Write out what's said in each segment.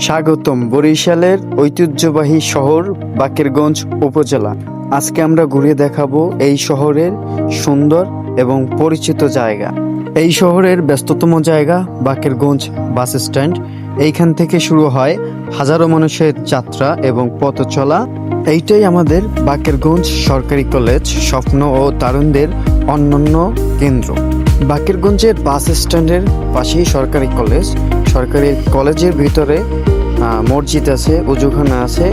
স্বাগতম বরিশালের ঐতিহ্যবাহী শহর বাকেরগঞ্জ উপজেলা। আজকে আমরা ঘুরে দেখাবো এই শহরের সুন্দর এবং পরিচিত জায়গা। এই শহরের ব্যস্ততম জায়গা বাকেরগঞ্জ বাস স্ট্যান্ড। এইখান থেকে শুরু হয় হাজারো মানুষের যাত্রা এবং পথ চলা। এইটাই আমাদের বাকেরগঞ্জ সরকারি কলেজ স্বপ্ন ও তারুণদের অন্যান্য কেন্দ্র। বাকেরগঞ্জের বাস স্ট্যান্ডের পাশেই সরকারি কলেজ। সরকারি কলেজের ভিতরে মসজিদ আছে, উজুখানা আছে।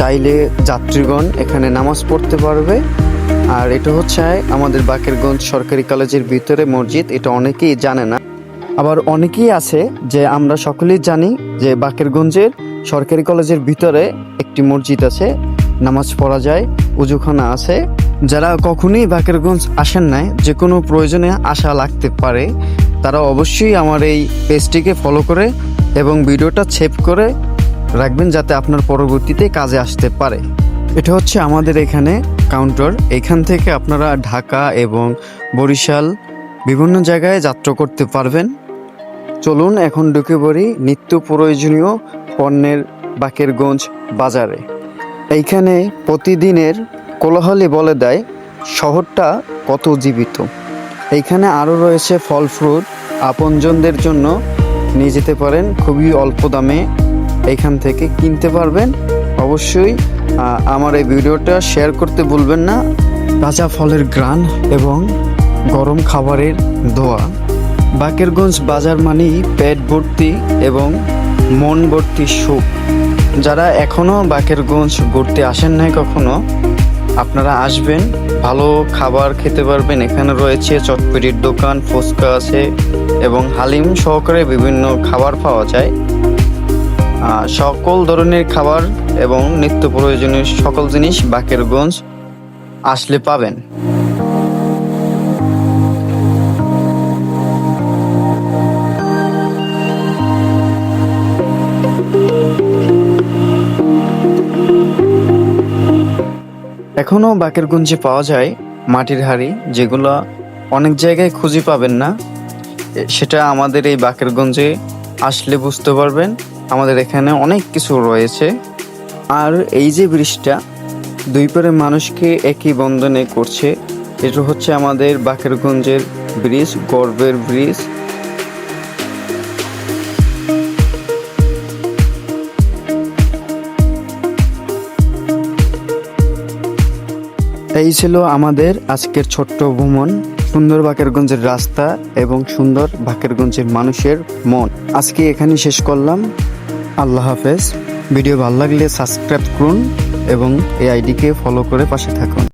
চাইলে যাত্রীগণ এখানে নামাজ পড়তে পারবে। আর এটা হচ্ছে আমাদের বাকেরগঞ্জ সরকারি কলেজের ভিতরে মসজিদ, এটা অনেকেই জানে না। আবার অনেকেই আছে যে আমরা সকলেই জানি যে বাকেরগঞ্জের সরকারি কলেজের ভিতরে একটি মসজিদ আছে, নামাজ পড়া যায়, উজুখানা আছে। যারা কখনোই বাকেরগঞ্জ আসেন নাই, যে কোনো প্রয়োজনে আসা লাগতে পারে, তারা অবশ্যই আমার এই পেজটিকে ফলো করে এবং ভিডিওটা সেভ করে রাখবেন যাতে আপনার পরবর্তীতে কাজে আসতে পারে। এটা হচ্ছে আমাদের এখানে কাউন্টার এখান থেকে আপনারা ঢাকা এবং বরিশাল বিভিন্ন জায়গায় যাত্রা করতে পারবেন। চলুন এখন ঢুকে পড়ি নিত্য প্রয়োজনীয় পণ্যের বাকেরগঞ্জ বাজারে। এইখানে প্রতিদিনের কোলাহলে বলে দেয়, শহরটা কত জীবিত। এইখানে আরও রয়েছে ফল ফ্রুট, আপনজনদের জন্য নিয়ে যেতে পারেন, খুবই অল্প দামে এইখান থেকে কিনতে পারবেন। অবশ্যই আমার এই ভিডিওটা শেয়ার করতে ভুলবেন না। কাঁচা ফলের গ্রান এবং গরম খাবারের দোয়া। বাকেরগঞ্জ বাজার মানেই পেট ভর্তি এবং মন ভর্তি সুখ। যারা এখনও বাকেরগঞ্জ ঘুরতে আসেন নাই কখনো আপনারা আসবেন, ভালো খাবার খেতে পারবেন। এখানে রয়েছে চটপটির দোকান, ফুচকা আছে এবং হালিম সহকারে বিভিন্ন খাবার পাওয়া যায়। সকল ধরনের খাবার এবং নিত্য প্রয়োজনীয় সকল জিনিস বাকেরগঞ্জ আসলে পাবেন। এখনও বাকেরগঞ্জে পাওয়া যায় মাটির হাড়ি, যেগুলো অনেক জায়গায় খুঁজে পাবেন না। সেটা আমাদের এই বাকেরগঞ্জে আসলে বুঝতে পারবেন। আমাদের এখানে অনেক কিছু রয়েছে। আর এই যে ব্রিজটা, দুই পারে মানুষকে একই বন্ধনে করছে। এটা হচ্ছে আমাদের বাকেরগঞ্জের ব্রিজ, গর্বের ব্রিজ। এই ছিল আমাদের আজকের ছোট্ট ভ্রমণ সুন্দর বাকেরগঞ্জের রাস্তা এবং সুন্দর বাকেরগঞ্জের মানুষের মন। আজকে এখানে শেষ করলাম। আল্লাহ হাফেজ। ভিডিও ভালো লাগলে সাবস্ক্রাইব করুন এবং এই আইডিকে ফলো করে পাশে থাকুন।